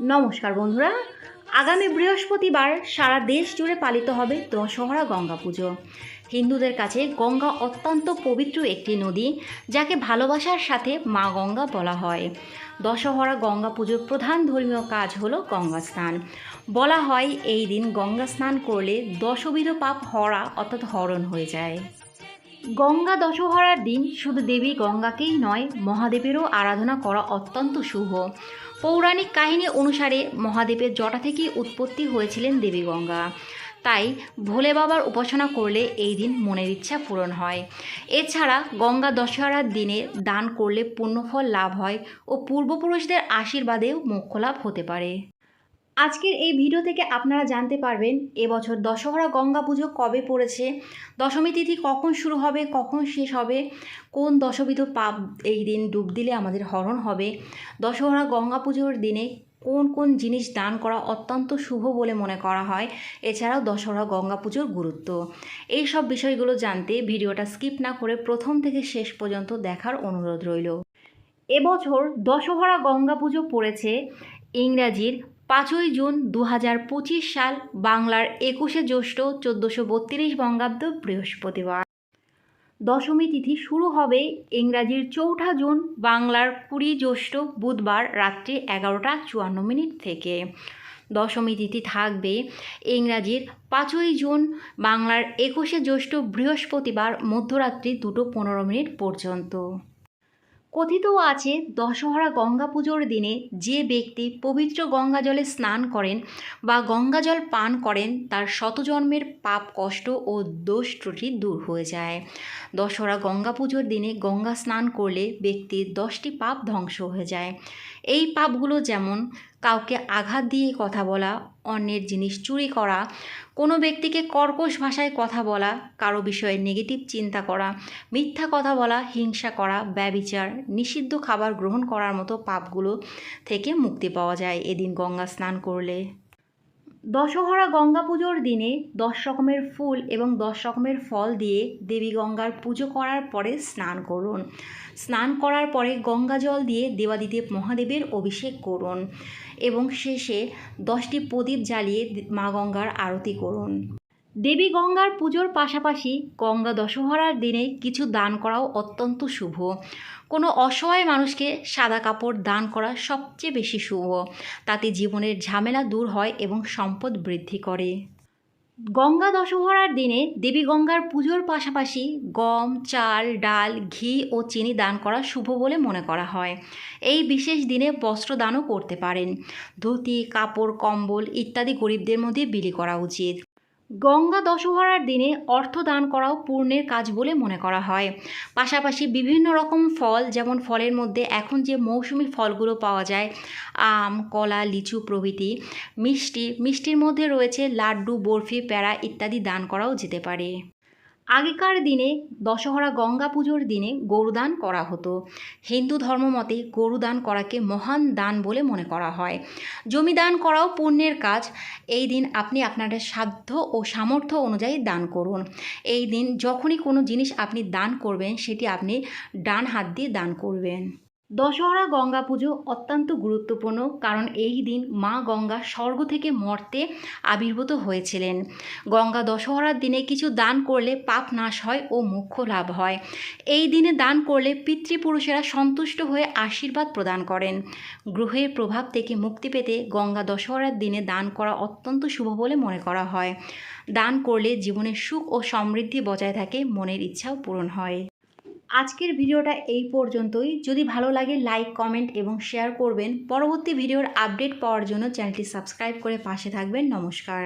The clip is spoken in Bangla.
নমস্কার বন্ধুরা। আগামী বৃহস্পতিবার সারা দেশ জুড়ে পালিত হবে দশহরা গঙ্গা পুজো। হিন্দুদের কাছে গঙ্গা অত্যন্ত পবিত্র একটি নদী, যাকে ভালোবাসার সাথে মা গঙ্গা বলা হয়। দশহরা গঙ্গা পুজোর প্রধান ধর্মীয় কাজ হল গঙ্গা স্নান বলা হয় এই দিন গঙ্গা স্নান করলে দশবিধ পাপ হরা অর্থাৎ হরণ হয়ে যায়। গঙ্গা দশহরার দিন শুধু দেবী গঙ্গাকেই নয়, মহাদেবেরও আরাধনা করা অত্যন্ত শুভ। পৌরাণিক কাহিনী অনুসারে মহাদেবের জটা থেকেই উৎপত্তি হয়েছিলেন দেবী গঙ্গা তাই ভোলে বাবার উপাসনা করলে এই দিন মনের ইচ্ছা পূরণ হয়। এছাড়া গঙ্গা দশহরার দিনে দান করলে পুণ্যফল লাভ হয় ও পূর্বপুরুষদের আশীর্বাদেও মোক্ষ লাভ হতে পারে। আজকের এই ভিডিও থেকে আপনারা জানতে পারবেন, এবছর দশহরা গঙ্গা পুজো কবে পড়েছে, দশমী তিথি কখন শুরু হবে, কখন শেষ হবে, কোন দশবিধ পাপ এই দিন ডুব দিলে আমাদের হরণ হবে, দশহরা গঙ্গা পুজোর দিনে কোন কোন জিনিস দান করা অত্যন্ত শুভ বলে মনে করা হয়, এছাড়াও দশহরা গঙ্গা পুজোর গুরুত্ব। এই সব বিষয়গুলো জানতে ভিডিওটা স্কিপ না করে প্রথম থেকে শেষ পর্যন্ত দেখার অনুরোধ রইল। এবছর দশহরা গঙ্গা পুজো পড়েছে ইংরাজির পাঁচই জুন দু হাজার পঁচিশ সাল, বাংলার একুশে জ্যৈষ্ঠ চোদ্দোশো বত্রিশ বঙ্গাব্দ বৃহস্পতিবার। দশমী তিথি শুরু হবে ইংরাজির চৌঠা জুন, বাংলার কুড়ি জ্যৈষ্ঠ বুধবার রাত্রি এগারোটা চুয়ান্ন মিনিট থেকে। দশমী তিথি থাকবে ইংরাজির পাঁচই জুন, বাংলার একুশে জ্যৈষ্ঠ বৃহস্পতিবার মধ্যরাত্রি দুটো পনেরো মিনিট পর্যন্ত। কথিত আছে, দশহরা গঙ্গা পুজোর দিনে যে ব্যক্তি পবিত্র গঙ্গা জলে স্নান করেন বা গঙ্গা জল পান করেন, তার শতজন্মের পাপ কষ্ট ও দোষ ত্রুটি দূর হয়ে যায়। দশহরা গঙ্গা পুজোর দিনে গঙ্গা স্নান করলে ব্যক্তির দশটি পাপ ধ্বংস হয়ে যায়। এই পাপগুলো যেমন কাউকে আঘাত দিয়ে কথা বলা, অন্যের জিনিস চুরি করা, কোনো ব্যক্তিকে কর্কশ ভাষায় কথা বলা, কারও বিষয়ে নেগেটিভ চিন্তা করা, মিথ্যা কথা বলা, হিংসা করা, ব্যবিচার, নিষিদ্ধ খাবার গ্রহণ করার মতো পাপগুলো থেকে মুক্তি পাওয়া যায়। এদিন গঙ্গা স্নান করলে। দশহরা গঙ্গা পুজোর দিনে দশ রকমের ফুল এবং দশ রকমের ফল দিয়ে দেবী গঙ্গার পুজো করার পরে স্নান করুন। স্নান করার পরে গঙ্গা জল দিয়ে দেবাদিদেব মহাদেবের অভিষেক করুন এবং শেষে দশটি প্রদীপ জ্বালিয়ে মা গঙ্গার আরতি করুন। দেবী গঙ্গার পুজোর পাশাপাশি গঙ্গা দশহরার দিনে কিছু দান করাও অত্যন্ত শুভ। কোনো অসহায় মানুষকে সাদা কাপড় দান করা সবচেয়ে বেশি শুভ। তাতে জীবনের ঝামেলা দূর হয় এবং সম্পদ বৃদ্ধি করে। গঙ্গা দশহরার দিনে দেবী গঙ্গার পুজোর পাশাপাশি গম, চাল, ডাল, ঘি ও চিনি দান করা শুভ বলে মনে করা হয়। এই বিশেষ দিনে বস্ত্র দানও করতে পারেন। ধুতি, কাপড়, কম্বল ইত্যাদি গরিবদের মধ্যে বিলি করা উচিত। গঙ্গা দশহরার দিনে অর্থ দান করাও পূর্ণের কাজ বলে মনে করা হয়। পাশাপাশি বিভিন্ন রকম ফল, যেমন ফলের মধ্যে এখন যে মৌসুমি ফলগুলো পাওয়া যায়, আম, কলা, লিচু প্রভৃতি, মিষ্টি, মিষ্টির মধ্যে রয়েছে লাড্ডু, বরফি প্যাড়া ইত্যাদি দান করাও যেতে পারে। আগেকার দিনে দশহরা গঙ্গা পুজোর দিনে গরুদান করা হতো। হিন্দু ধর্ম মতে গরুদান করাকে মহান দান বলে মনে করা হয়। জমি দান করাও পুণ্যের কাজ। এই দিন আপনি আপনার সাধ্য ও সামর্থ্য অনুযায়ী দান করুন। এই দিন যখনই কোনো জিনিস আপনি দান করবেন, সেটি আপনি ডান হাত দিয়ে দান করবেন। দশহরা গঙ্গা পুজো অত্যন্ত গুরুত্বপূর্ণ, কারণ এই দিন মা গঙ্গা স্বর্গ থেকে মর্তে আবির্ভূত হয়েছিলেন। গঙ্গা দশহরার দিনে কিছু দান করলে পাপ নাশ হয় ও মোক্ষ লাভ হয়। এই দিনে দান করলে পিতৃপুরুষেরা সন্তুষ্ট হয়ে আশীর্বাদ প্রদান করেন। গ্রহের প্রভাব থেকে মুক্তি পেতে গঙ্গা দশহরার দিনে দান করা অত্যন্ত শুভ বলে মনে করা হয়। দান করলে জীবনের সুখ ও সমৃদ্ধি বজায় থাকে, মনের ইচ্ছাও পূরণ হয়। আজকের ভিডিওটা এই পর্যন্তই। যদি ভালো লাগে লাইক কমেন্ট এবং শেয়ার করবেন। পরবর্তী ভিডিওর আপডেট পাওয়ার জন্য চ্যানেলটি সাবস্ক্রাইব করে পাশে থাকবেন। নমস্কার।